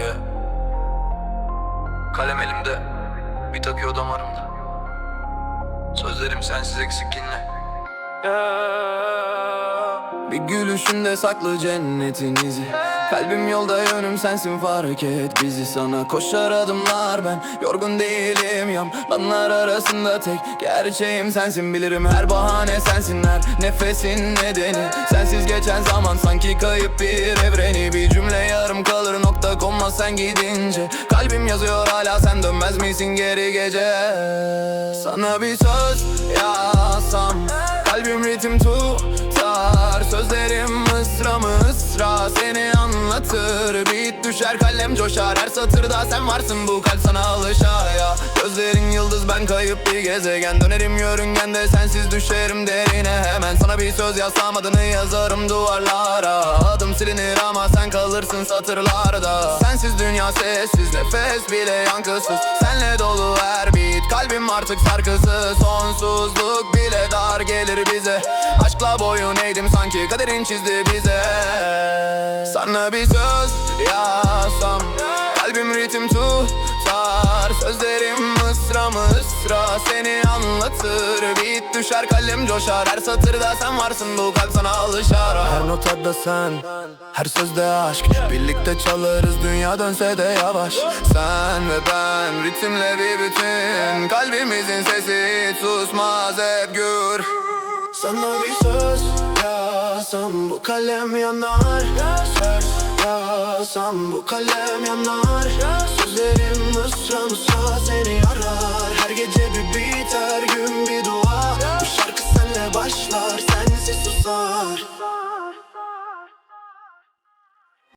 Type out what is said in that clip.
Yeah. Kalem elimde, bir takıyor damarımda. Sözlerim sensiz eksikliğinle. Bir gülüşünde saklı cennetin izi. Kalbim yolda yönüm sensin fark et bizi. Sana koşar adımlar ben. Yorgun değilim Yalanlar arasında tek gerçeğim sensin. Bilirim her bahane sensin her nefesin nedeni. Sensiz geçen zaman sanki kayıp bir evreni. Bir sen gidince Kalbim yazıyor hala. Sen dönmez misin geri gece? Sana bir söz yazsam Kalbim ritim tutar. Sözlerim mısra mısra Seni anlatır. Beat düşer kalem coşar. Her satırda sen varsın. Bu kalp sana Gözlerin yıldız ben kayıp bir gezegen. Dönerim yörüngende sensiz düşerim derine. Hemen sana bir söz yazsam adını yazarım duvarlara. Adım silinir ama sen kalırsın satırlarda. Sensiz dünya sessiz nefes bile yankısız. Senle dolu her beat kalbim artık sarkısız. Sonsuzluk bile dar gelir bize. Aşkla boyun eğdim sanki kaderin çizdi bize. Sana bir söz yazsam Kalbim ritim tutar mısra Seni anlatır. Beat düşer kalem coşar. Her satırda sen varsın bu kalp sana alışar. Her notada sen Her sözde aşk. Birlikte çalarız dünya dönse de yavaş. Sen ve ben ritimle bir bütün. Kalbimizin sesi susmaz hep gür. Sana bir söz yazsam bu kalem yanar. Söz yazsam bu kalem yanar. Sözlerim mısra